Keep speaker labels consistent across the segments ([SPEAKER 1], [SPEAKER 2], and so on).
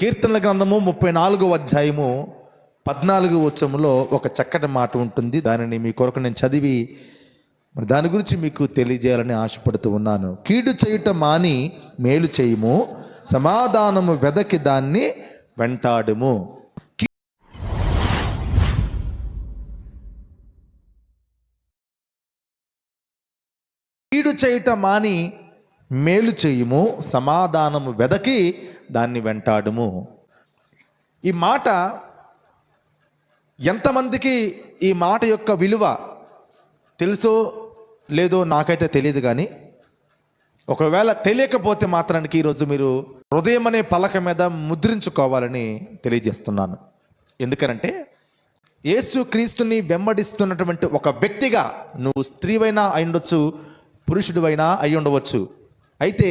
[SPEAKER 1] కీర్తనల గ్రంథము ముప్పై నాలుగో అధ్యాయము పద్నాలుగు వచ్చములో ఒక చక్కటి మాట ఉంటుంది. దానిని మీ కొరకు నేను చదివి దాని గురించి మీకు తెలియజేయాలని ఆశపడుతూ ఉన్నాను. కీడు చేయుట మాని మేలు చేయము సమాధానము వెదకి దాన్ని వెంటాడుము. కీడు చేయుట మాని మేలు చేయుము సమాధానము వెదకి దాన్ని వెంటాడుము. ఈ మాట ఎంతమందికి ఈ మాట యొక్క విలువ తెలుసో లేదో నాకైతే తెలియదు కానీ ఒకవేళ తెలియకపోతే మాత్రానికి ఈరోజు మీరు హృదయం అనే పలక మీద ముద్రించుకోవాలని తెలియజేస్తున్నాను. ఎందుకనంటే యేసు క్రీస్తుని వెంబడిస్తున్నటువంటి ఒక వ్యక్తిగా నువ్వు స్త్రీవైనా అయి ఉండొచ్చు పురుషుడివైనా అయి ఉండవచ్చు అయితే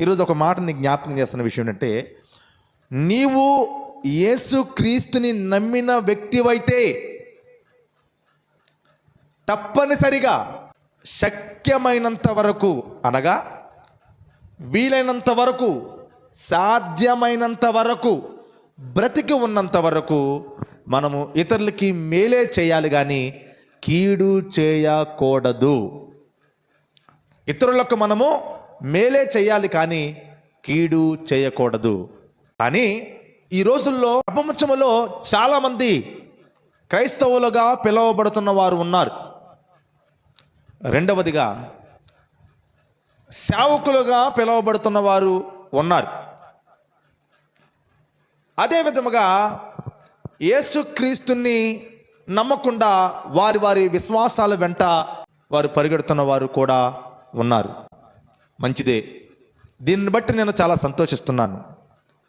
[SPEAKER 1] ఈరోజు ఒక మాట నీకు జ్ఞాపకం చేస్తున్న విషయం ఏంటంటే నీవు యేసు క్రీస్తుని నమ్మిన వ్యక్తివైతే తప్పనిసరిగా శక్యమైనంత వరకు అనగా వీలైనంత వరకు సాధ్యమైనంత వరకు బ్రతికి ఉన్నంత వరకు మనము ఇతరులకి మేలే చేయాలి కానీ కీడు చేయకూడదు. ఇతరులకు మనము మేలే చేయాలి కానీ కీడు చేయకూడదు. అని ఈ రోజుల్లో ప్రపంచంలో చాలామంది క్రైస్తవులుగా పిలువబడుతున్న వారు ఉన్నారు. రెండవదిగా సేవకులుగా పిలువబడుతున్న వారు ఉన్నారు. అదే విధముగా యేసుక్రీస్తుని నమ్మకుండా వారి వారి విశ్వాసాల వెంట వారు పరిగెడుతున్న వారు కూడా ఉన్నారు. మంచిదే. దీన్ని బట్టి నేను చాలా సంతోషిస్తున్నాను.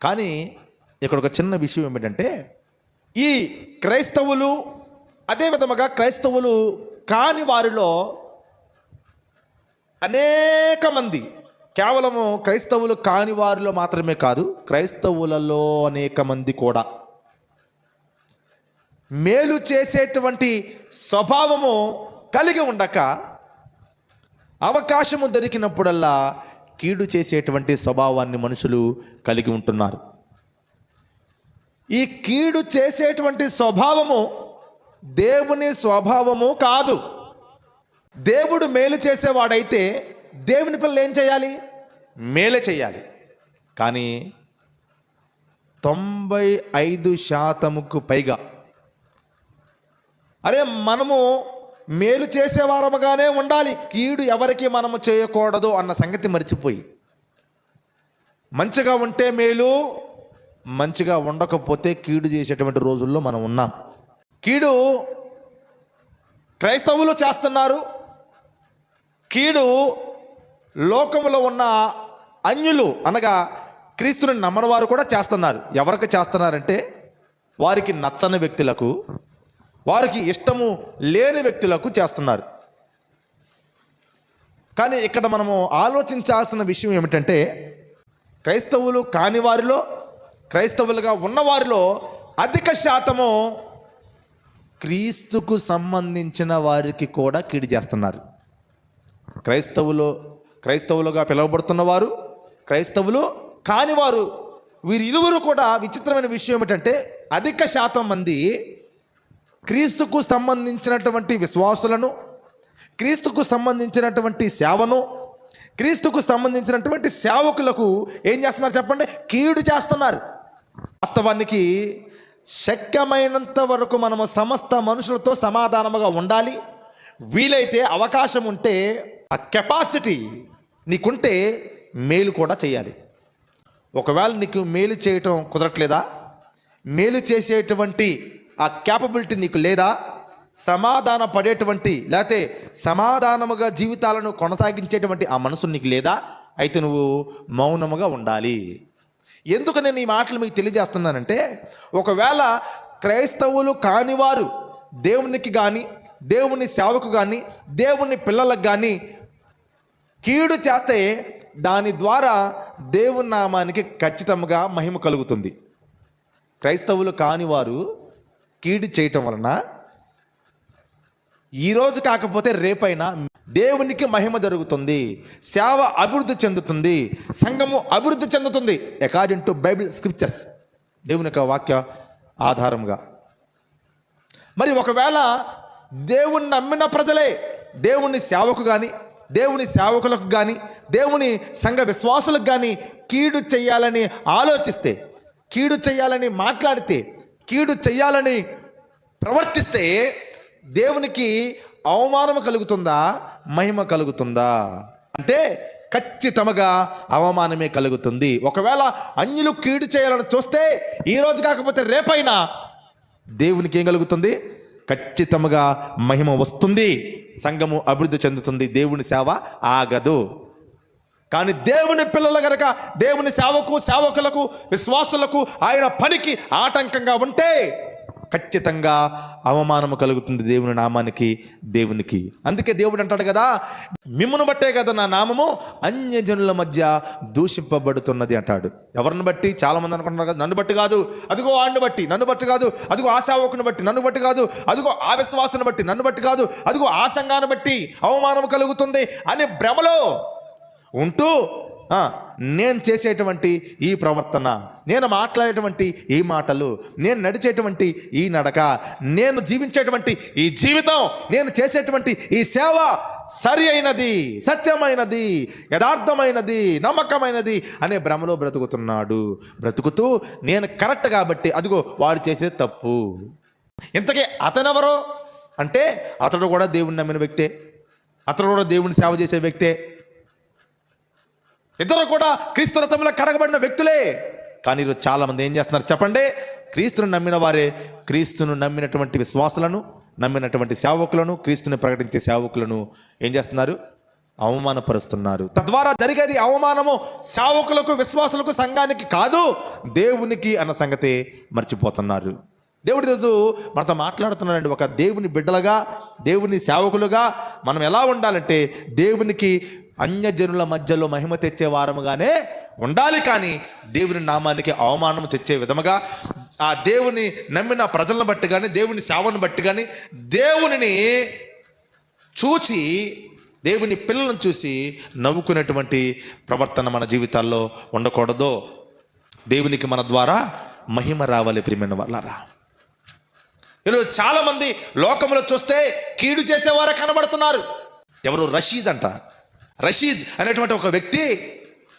[SPEAKER 1] కానీ ఇక్కడ ఒక చిన్న విషయం ఏమిటంటే ఈ క్రైస్తవులు అదే విధముగా క్రైస్తవులు కాని వారిలో అనేక మంది కేవలము క్రైస్తవులు కాని వారిలో మాత్రమే కాదు క్రైస్తవులలో అనేక మంది కూడా. మేలు చేసేటువంటి స్వభావము కలిగి ఉండక అవకాశము దొరికినప్పుడల్లా కీడు చేసేటువంటి స్వభావాన్ని మనుషులు కలిగి ఉంటున్నారు. ఈ కీడు చేసేటువంటి స్వభావము దేవుని స్వభావము కాదు. దేవుడు మేలు చేసేవాడైతే దేవుని పిల్లలు ఏం చేయాలి? మేలు చేయాలి. కానీ తొంభై ఐదు శాతముకు పైగా అరే మనము మేలు చేసేవారముగానే ఉండాలి. కీడు ఎవరికి మనము చేయకూడదు అన్న సంగతి మర్చిపోయి. మంచిగా ఉంటే మేలు మంచిగా ఉండకపోతే కీడు చేసేటువంటి రోజుల్లో మనం ఉన్నాం. కీడు క్రైస్తవులు చేస్తున్నారు. కీడు లోకములో ఉన్న అన్యులు అనగా క్రీస్తుని నమ్మని వారు కూడా చేస్తున్నారు. ఎవరికి చేస్తున్నారంటే వారికి నచ్చని వ్యక్తులకు వారికి ఇష్టము లేని వ్యక్తులకు చేస్తున్నారు. కానీ ఇక్కడ మనము ఆలోచించాల్సిన విషయం ఏమిటంటే క్రైస్తవులు కాని వారిలో క్రైస్తవులుగా ఉన్నవారిలో అధిక శాతము క్రీస్తుకు సంబంధించిన వారికి కూడా కీడు చేస్తున్నారు. క్రైస్తవులు క్రైస్తవులుగా పిలువబడుతున్న వారు క్రైస్తవులు కానివారు వీరి ఇరువురు కూడా విచిత్రమైన విషయం ఏమిటంటే అధిక శాతం మంది క్రీస్తుకు సంబంధించినటువంటి విశ్వాసులను క్రీస్తుకు సంబంధించినటువంటి సేవను క్రీస్తుకు సంబంధించినటువంటి సేవకులకు ఏం చేస్తున్నారు చెప్పండి? కీడు చేస్తున్నారు. వాస్తవానికి శక్యమైనంత వరకు మనము సమస్త మనుషులతో సమాధానముగా ఉండాలి. వీలైతే అవకాశం ఉంటే ఆ కెపాసిటీ నీకుంటే మేలు కూడా చేయాలి. ఒకవేళ నీకు మేలు చేయటం కుదరట్లేదా? మేలు చేసేటువంటి ఆ క్యాపబిలిటీ నీకు లేదా? సమాధాన పడేటువంటి లేకపోతే సమాధానముగా జీవితాలను కొనసాగించేటువంటి ఆ మనసు నీకు లేదా? అయితే నువ్వు మౌనముగా ఉండాలి. ఎందుకు నేను ఈ మాటలు మీకు తెలియజేస్తున్నానంటే ఒకవేళ క్రైస్తవులు కానివారు దేవునికి కానీ దేవుని సేవకు కానీ దేవుని పిల్లలకు కానీ కీడు చేస్తే దాని ద్వారా దేవుని నామానికి ఖచ్చితంగా మహిమ కలుగుతుంది. క్రైస్తవులు కానివారు కీడు చేయటం వలన ఈరోజు కాకపోతే రేపైనా దేవునికి మహిమ జరుగుతుంది సేవ అభివృద్ధి చెందుతుంది సంఘము అభివృద్ధి చెందుతుంది. అకార్డింగ్ టు బైబిల్ స్క్రిప్చర్స్ దేవుని యొక్క వాక్య ఆధారంగా. మరి ఒకవేళ దేవుణ్ణి నమ్మిన ప్రజలే దేవుని సేవకు కానీ దేవుని సేవకులకు కానీ దేవుని సంఘ విశ్వాసులకు కానీ కీడు చేయాలని ఆలోచిస్తే కీడు చేయాలని మాట్లాడితే కీడు చేయాలని ప్రవర్తిస్తే దేవునికి అవమానం కలుగుతుందా? మహిమ కలుగుతుందా? అంటే ఖచ్చితంగా అవమానమే కలుగుతుంది. ఒకవేళ అన్యులు కీడు చేయాలని చూస్తే ఈరోజు కాకపోతే రేపైనా దేవునికి ఏం కలుగుతుంది? ఖచ్చితంగా మహిమ వస్తుంది. సంఘము అభివృద్ధి చెందుతుంది. దేవుని సేవ ఆగదు. కానీ దేవుని పిల్లలు గనక దేవుని సేవకు సేవకులకు విశ్వాసులకు ఆయన పనికి ఆటంకంగా ఉంటే ఖచ్చితంగా అవమానము కలుగుతుంది దేవుని నామానికి దేవునికి. అందుకే దేవుడు అంటాడు కదా మిమ్మను బట్టే కదా నా నామము అన్యజనుల మధ్య దూషింపబడుతున్నది అంటాడు. ఎవరిని బట్టి? చాలామంది అనుకుంటున్నారు కదా నన్ను బట్టి కాదు. అదిగో వాడిని బట్టి నన్ను బట్టి కాదు. అదిగో ఆ సేవకుని బట్టి నన్ను బట్టి కాదు. అదిగో ఆ విశ్వాసాన్ని బట్టి నన్ను బట్టి కాదు. అదిగో ఆ సంఘాన్ని బట్టి అవమానం కలుగుతుంది అనే భ్రమలో ఉంటూ నేను చేసేటువంటి ఈ ప్రవర్తన నేను మాట్లాడేటువంటి ఈ మాటలు నేను నడిచేటువంటి ఈ నడక నేను జీవించేటువంటి ఈ జీవితం నేను చేసేటువంటి ఈ సేవ సరి అయినది సత్యమైనది యథార్థమైనది నమ్మకమైనది అనే భ్రమలో బ్రతుకుతున్నాడు. బ్రతుకుతూ నేను కరెక్ట్ కాబట్టి అదిగో వాడు చేసేది తప్పు. ఇంతకీ అతనెవరో? అంటే అతడు కూడా దేవుణ్ణి నమ్మిన వ్యక్తే అతడు కూడా దేవుని సేవ చేసే వ్యక్తే ఇద్దరు కూడా క్రీస్తు రథంలో కడగబడిన వ్యక్తులే. కానీ ఈరోజు చాలామంది ఏం చేస్తున్నారు చెప్పండి? క్రీస్తును నమ్మిన వారే క్రీస్తును నమ్మినటువంటి విశ్వాసులను నమ్మినటువంటి సేవకులను క్రీస్తుని ప్రకటించే సేవకులను ఏం చేస్తున్నారు? అవమానపరుస్తున్నారు. తద్వారా జరిగేది అవమానము సేవకులకు విశ్వాసులకు సంఘానికి కాదు దేవునికి అన్న సంగతి మర్చిపోతున్నారు. దేవుడి రోజు మనతో మాట్లాడుతున్నాడండి. ఒక దేవుని బిడ్డలుగా దేవుని సేవకులుగా మనం ఎలా ఉండాలంటే దేవునికి అన్యజనుల మధ్యలో మహిమ తెచ్చే వారముగానే ఉండాలి కానీ దేవుని నామానికి అవమానం తెచ్చే విధముగా ఆ దేవుని నమ్మిన ప్రజలను బట్టి కానీ దేవుని సేవను బట్టి కానీ దేవునిని చూచి దేవుని పిల్లలను చూసి నవ్వుకునేటువంటి ప్రవర్తన మన జీవితాల్లో ఉండకూడదు. దేవునికి మన ద్వారా మహిమ రావాలి ప్రియమైన వాళ్ళారా. ఈరోజు చాలామంది లోకంలో చూస్తే కీడు చేసేవారే కనబడుతున్నారు. ఎవరు రషీద్ అంట. రషీద్ అనేటువంటి ఒక వ్యక్తి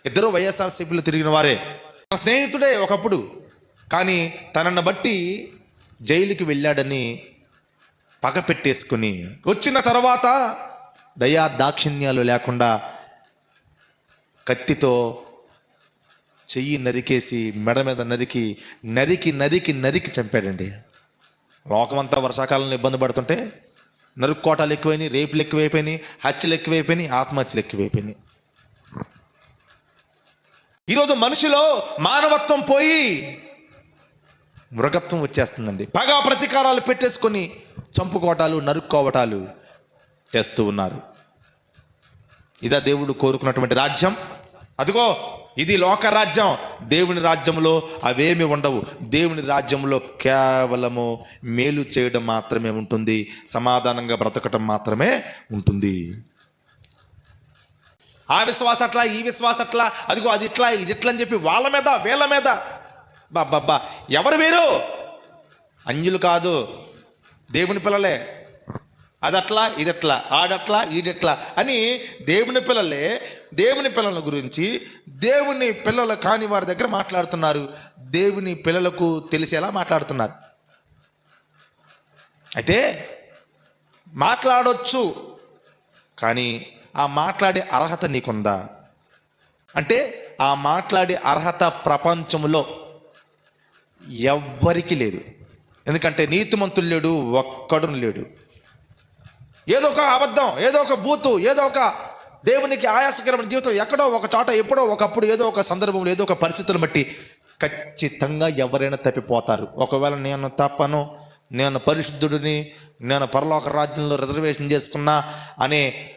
[SPEAKER 1] ఇద్దరు వైఎస్ఆర్సీపీలో తిరిగిన వారే. తన స్నేహితుడే ఒకప్పుడు. కానీ తనను బట్టి జైలుకి వెళ్ళాడని పగ పెట్టేసుకుని వచ్చిన తర్వాత దయా దాక్షిణ్యాలు లేకుండా కత్తితో చెయ్యి నరికేసి మెడ మీద నరికి నరికి నరికి నరికి చంపాడండి. లోకమంతా వర్షాకాలంలో ఇబ్బంది పడుతుంటే నరుక్కోటాలు ఎక్కువైనాయి రేపులు ఎక్కువైపోయినాయి హత్యలు ఎక్కువైపోయినాయి ఆత్మహత్యలు ఎక్కువైపోయినాయి. ఈరోజు మనిషిలో మానవత్వం పోయి మృగత్వం వచ్చేస్తుందండి. పగా ప్రతీకారాలు పెట్టేసుకొని చంపుకోవటాలు నరుక్కోవటాలు చేస్తూ ఉన్నారు. ఇదా దేవుడు కోరుకున్నటువంటి రాజ్యం. అదిగో ఇది లోక రాజ్యం దేవుని రాజ్యంలో అవేమి ఉండవు. దేవుని రాజ్యంలో కేవలము మేలు చేయడం మాత్రమే ఉంటుంది. సమాధానంగా బ్రతకటం మాత్రమే ఉంటుంది. ఆ విశ్వాస అట్లా ఈ విశ్వాస అట్లా అదిగో అది ఇట్లా ఇది ఇట్లా అని చెప్పి వాళ్ళ మీద వీళ్ళ మీద. బాబ్బా ఎవరు వీరు? అన్యులు కాదు. దేవుని పిల్లలే. అదట్లా ఇదట్లా ఆడట్లా ఈడట్లా అని దేవుని పిల్లలే దేవుని పిల్లల గురించి దేవుని పిల్లలు కాని వారి దగ్గర మాట్లాడుతున్నారు. దేవుని పిల్లలకు తెలిసేలా మాట్లాడుతున్నారు. అయితే మాట్లాడొచ్చు కానీ ఆ మాట్లాడే అర్హత నీకుందా? అంటే ఆ మాట్లాడే అర్హత ప్రపంచంలో ఎవ్వరికీ లేదు. ఎందుకంటే నీతిమంతులు లేడు ఒక్కడు లేడు. ఏదో ఒక అబద్ధం ఏదో ఒక బూతు ఏదో ఒక దేవునికి ఆయాసకరమైన జీవితం ఎక్కడో ఒక చోట ఎప్పుడో ఒకప్పుడు ఏదో ఒక సందర్భంలో ఏదో ఒక పరిస్థితులను బట్టి ఖచ్చితంగా ఎవరైనా తప్పిపోతారు. ఒకవేళ నేను తప్పను నేను పరిశుద్ధుడిని నేను పరలోక రాజ్యంలో రిజర్వేషన్ చేసుకున్నా అనే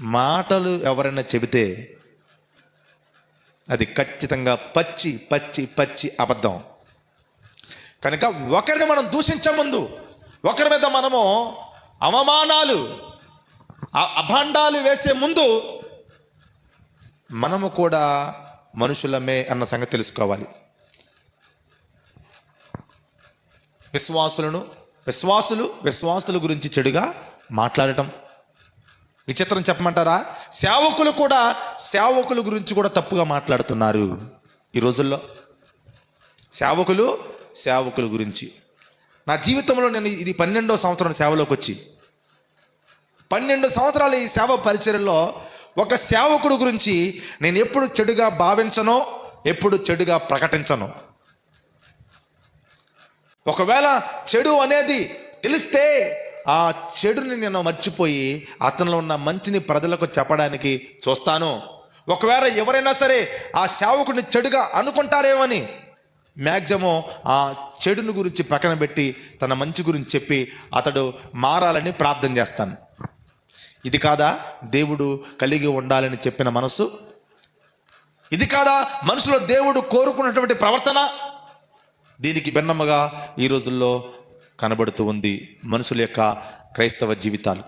[SPEAKER 1] మాటలు ఎవరైనా చెబితే అది ఖచ్చితంగా పచ్చి పచ్చి పచ్చి అబద్ధం. కనుక ఒకరిని మనం దూషించే ముందు ఒకరి మీద మనము అవమానాలు అభాండాలు వేసే ముందు మనము కూడా మనుషులమే అన్న సంగతి తెలుసుకోవాలి. విశ్వాసులను విశ్వాసులు విశ్వాసుల గురించి చెడుగా మాట్లాడటం. విచిత్రం చెప్పమంటారా? సేవకులు కూడా సేవకుల గురించి కూడా తప్పుగా మాట్లాడుతున్నారు ఈ రోజుల్లో. సేవకులు సేవకుల గురించి. నా జీవితంలో నేను ఇది పన్నెండో సంవత్సరం సేవలోకి వచ్చి పన్నెండు సంవత్సరాల ఈ సేవ పరిచర్యలో ఒక సేవకుడు గురించి నేను ఎప్పుడు చెడుగా భావించనో ఎప్పుడు చెడుగా ప్రకటించను. ఒకవేళ చెడు అనేది తెలిస్తే ఆ చెడుని నేను మర్చిపోయి అతనిలో ఉన్న మంచిని ప్రజలకు చెప్పడానికి చూస్తాను. ఒకవేళ ఎవరైనా సరే ఆ సేవకుడిని చెడుగా అనుకుంటారేమని మ్యాక్సిమం ఆ చెడుని గురించి పక్కన పెట్టి తన మంచి గురించి చెప్పి అతడు మారాలని ప్రార్థన చేస్తాను. ఇది కాదా? దేవుడు కలిగి ఉండాలని చెప్పిన మనసు. ఇది కాదా? మనసులో దేవుడు కోరుకున్నటువంటి ప్రవర్తన. దీనికి భిన్నముగా ఈ రోజుల్లో కనబడుతూ ఉంది మనుషుల యొక్క క్రైస్తవ జీవితాలు.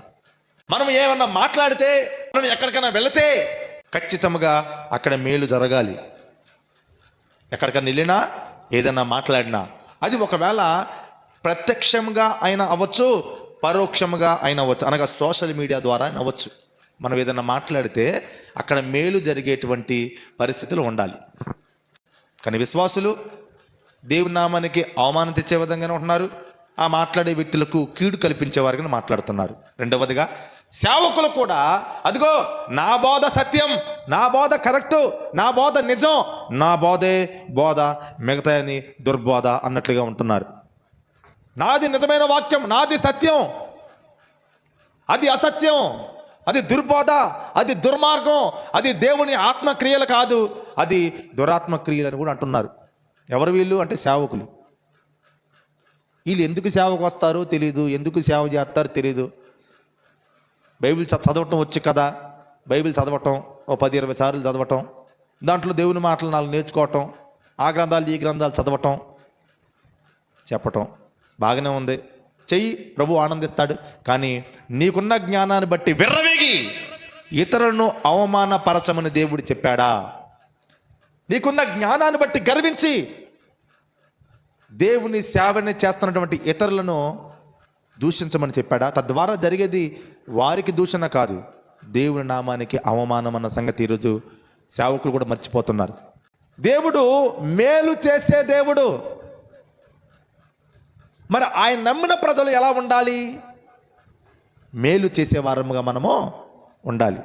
[SPEAKER 1] మనం ఏమన్నా మాట్లాడితే మనం ఎక్కడికైనా వెళితే ఖచ్చితంగా అక్కడ మేలు జరగాలి. ఎక్కడికైనా వెళ్ళినా ఏదైనా మాట్లాడినా. అది ఒకవేళ ప్రత్యక్షంగా అయినా అవ్వచ్చు పరోక్షంగా అయినా అవ్వచ్చు. అనగా సోషల్ మీడియా ద్వారా అయినా అవ్వచ్చు. మనం ఏదైనా మాట్లాడితే అక్కడ మేలు జరిగేటువంటి పరిస్థితులు ఉండాలి. కానీ విశ్వాసులు దేవుని నామానికి అవమానం తెచ్చే విధంగానే ఉంటున్నారు. ఆ మాట్లాడే వ్యక్తులకు కీడు కల్పించే వారిగా మాట్లాడుతున్నారు. రెండవదిగా సేవకులు కూడా అదిగో నా బోధ సత్యం నా బోధ కరెక్టు నా బోధ నిజం నా బోధే బోధ మిగతాయని దుర్బోధ అన్నట్లుగా ఉంటున్నారు. నాది నిజమైన వాక్యం నాది సత్యం. అది అసత్యం అది దుర్బోధ అది దుర్మార్గం అది దేవుని ఆత్మక్రియలు కాదు అది దురాత్మక్రియలు అని కూడా అంటున్నారు. ఎవరు వీళ్ళు? అంటే సేవకులు. వీళ్ళు ఎందుకు సేవకు వస్తారో తెలీదు ఎందుకు సేవ చేస్తారో తెలీదు. బైబిల్ చదవటం వచ్చు కదా. బైబిల్ చదవటం ఓ పది ఇరవై సార్లు చదవటం దాంట్లో దేవుని మాటలు నాలుగు నేర్చుకోవటం ఆ గ్రంథాలు ఈ గ్రంథాలు చదవటం చెప్పటం బాగానే ఉంది. చెయ్యి ప్రభు ఆనందిస్తాడు. కానీ నీకున్న జ్ఞానాన్ని బట్టి విర్రవేగి ఇతరులను అవమానపరచమని దేవుడు చెప్పాడా? నీకున్న జ్ఞానాన్ని బట్టి గర్వించి దేవుని సేవని చేస్తున్నటువంటి ఇతరులను దూషించమని చెప్పాడా? తద్వారా జరిగేది వారికి దూషణ కాదు. దేవుని నామానికి అవమానం అన్న సంగతి ఈరోజు సేవకులు కూడా మర్చిపోతున్నారు. దేవుడు మేలు చేసే దేవుడు. మరి ఆయన నమ్మిన ప్రజలు ఎలా ఉండాలి? మేలు చేసే వారముగా మనము ఉండాలి.